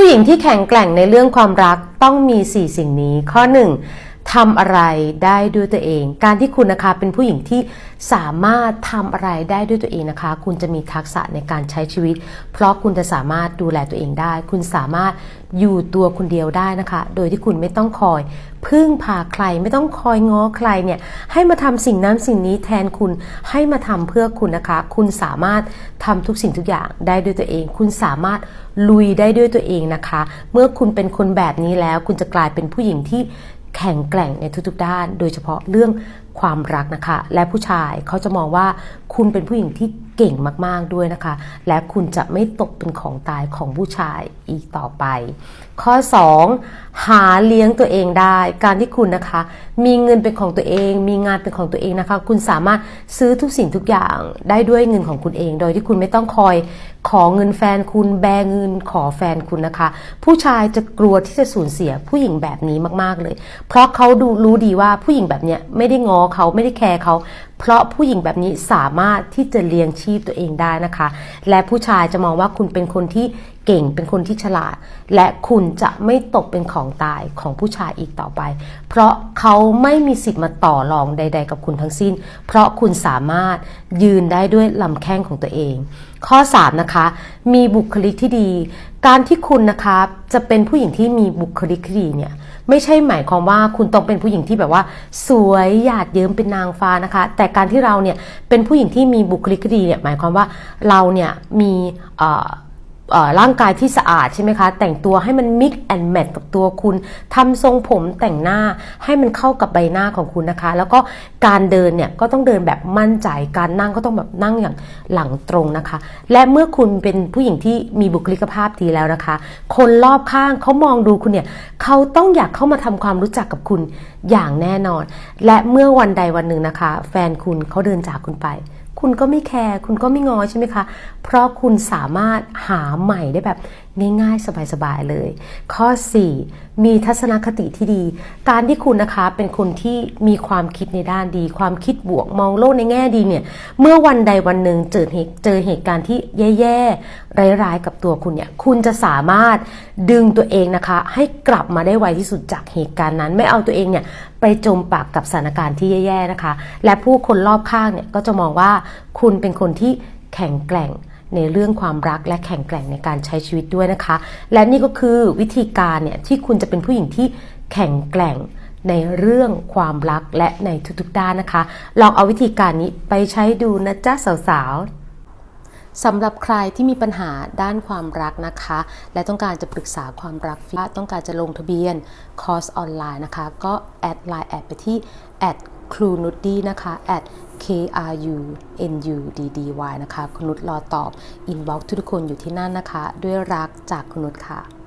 ผู้หญิงที่แข็งแกร่งในเรื่องความรักต้องมี 4 สิ่งนี้ ข้อ 1 ทำอะไรได้ด้วยตัวเอง การที่คุณนะคะเป็นผู้หญิงที่สามารถทำอะไรได้ด้วยตัวเองนะคะ คุณจะมีทักษะในการใช้ชีวิต เพราะคุณจะสามารถดูแลตัวเองได้ คุณสามารถอยู่ตัวคนเดียวได้นะคะ โดยที่คุณไม่ต้องคอยพึ่งพาใครไม่ต้องคอยง้อใครเนี่ยให้มาทำสิ่งนั้นสิ่งนี้แทนคุณให้มาทำเพื่อคุณนะคะ คุณสามารถทำทุกสิ่งทุกอย่างได้ด้วยตัวเอง คุณสามารถลุยได้ด้วยตัวเองนะคะ เมื่อคุณเป็นคนแบบนี้แล้ว คุณจะกลายเป็นผู้หญิงที่ แข็งแกร่งในทุกๆด้าน โดยเฉพาะเรื่องความรักนะคะ และผู้ชายเขาจะมองว่าคุณเป็นผู้หญิงที่ เก่งมากๆด้วยนะคะ และคุณจะไม่ตกเป็นของตายของผู้ชายอีกต่อไป ข้อ 2 หาเลี้ยงตัวเองได้ การที่คุณนะคะ มีเงินเป็นของตัวเอง มีงานเป็นของตัวเองนะคะ คุณสามารถซื้อทุกสิ่งทุกอย่างได้ด้วยเงินของคุณเอง โดยที่คุณไม่ต้องคอยขอเงินแฟนคุณแบงเงินขอแฟนคุณนะคะ ผู้ชายจะกลัวที่จะสูญเสียผู้หญิงแบบนี้มากๆเลย เพราะเขาดูรู้ดีว่าผู้หญิงแบบเนี้ยไม่ได้งอเขาไม่ได้แคร์เขา เพราะผู้หญิงแบบนี้สามารถที่จะเลี้ยงชีพตัวเองได้นะคะ และผู้ชายจะมองว่าคุณเป็นคนที่เก่งเป็นคนที่ฉลาด และคุณจะไม่ตกเป็นของตายของผู้ชายอีกต่อไป เพราะเขาไม่มีสิทธิ์มาต่อรองใด ๆ กับคุณทั้งสิ้น เพราะคุณสามารถยืนได้ด้วยลำแข้งของตัวเองข้อ 3 นะคะ มีบุคลิกที่ดี การที่คุณนะคะจะเป็นผู้หญิงที่มีบุคลิกที่ดีเนี่ยไม่ใช่หมายความว่าคุณต้องเป็นผู้หญิงที่แบบว่า สวยหยาดเยิ้มเป็นนางฟ้านะคะ แต่การที่เราเนี่ยเป็นผู้หญิงที่มีบุคลิกที่ดีเนี่ยหมายความว่าเราเนี่ยมีเอ่อเอ่อ ร่างกายที่สะอาดใช่ไหมคะ แต่งตัวให้มัน mix and match กับตัวคุณทำทรงผมแต่งหน้าให้มันเข้ากับใบหน้าของคุณนะคะ แล้วก็การเดินเนี่ยก็ต้องเดินแบบมั่นใจการนั่งก็ต้องแบบนั่งอย่างหลังตรงนะคะ และเมื่อคุณเป็นผู้หญิงที่มีบุคลิกภาพดีแล้วนะคะ คนรอบข้างเขามองดูคุณเนี่ยเขาต้องอยากเข้ามาทำความรู้จักกับคุณอย่างแน่นอน และเมื่อวันใดวันหนึ่งนะคะ แฟนคุณเขาเดินจากคุณไป คุณก็ไม่แคร์คุณก็ไม่งอใช่ไหมคะ เพราะคุณสามารถหาใหม่ได้แบบง่ายๆ สบายๆเลย ข้อ 4 มีทัศนคติที่ดี การที่คุณนะคะเป็นคนที่มีความคิดในด้านดี ความคิดบวกมองโลกในแง่ดีเนี่ย เมื่อวันใดวันหนึ่งเจอเหตุเจอเหตุการณ์ที่แย่ๆ ร้ายๆ กับตัวคุณเนี่ย คุณจะสามารถดึงตัวเองนะคะ ให้กลับมาได้ไวที่สุดจากเหตุการณ์นั้น ไม่เอาตัวเองเนี่ยไปจมปากกับสถานการณ์ที่แย่ๆนะคะ และผู้คนรอบข้างเนี่ยก็จะมองว่าคุณเป็นคนที่แข็งแกร่งในเรื่องความรักและแข็งแกร่งในการใช้ชีวิตด้วยนะคะ และนี่ก็คือวิธีการเนี่ยที่คุณจะเป็นผู้หญิงที่แข็งแกร่งในเรื่องความรักและในทุกๆด้านนะคะ ลองเอาวิธีการนี้ไปใช้ดูนะจ๊ะสาวๆ สำหรับใครที่มีปัญหาด้านความรักนะคะ และต้องการจะปรึกษาความรักว่าต้องการจะลงทะเบียนคอร์สออนไลน์นะคะ ก็แอดไลน์แอดไปที่แอดครูนุดดีนะคะ at k r u n u d d y นะคะ คุณนุชรอตอบ อินบ็อกทุกคนอยู่ที่นั่นนะคะ ด้วยรักจากคุณนุชค่ะ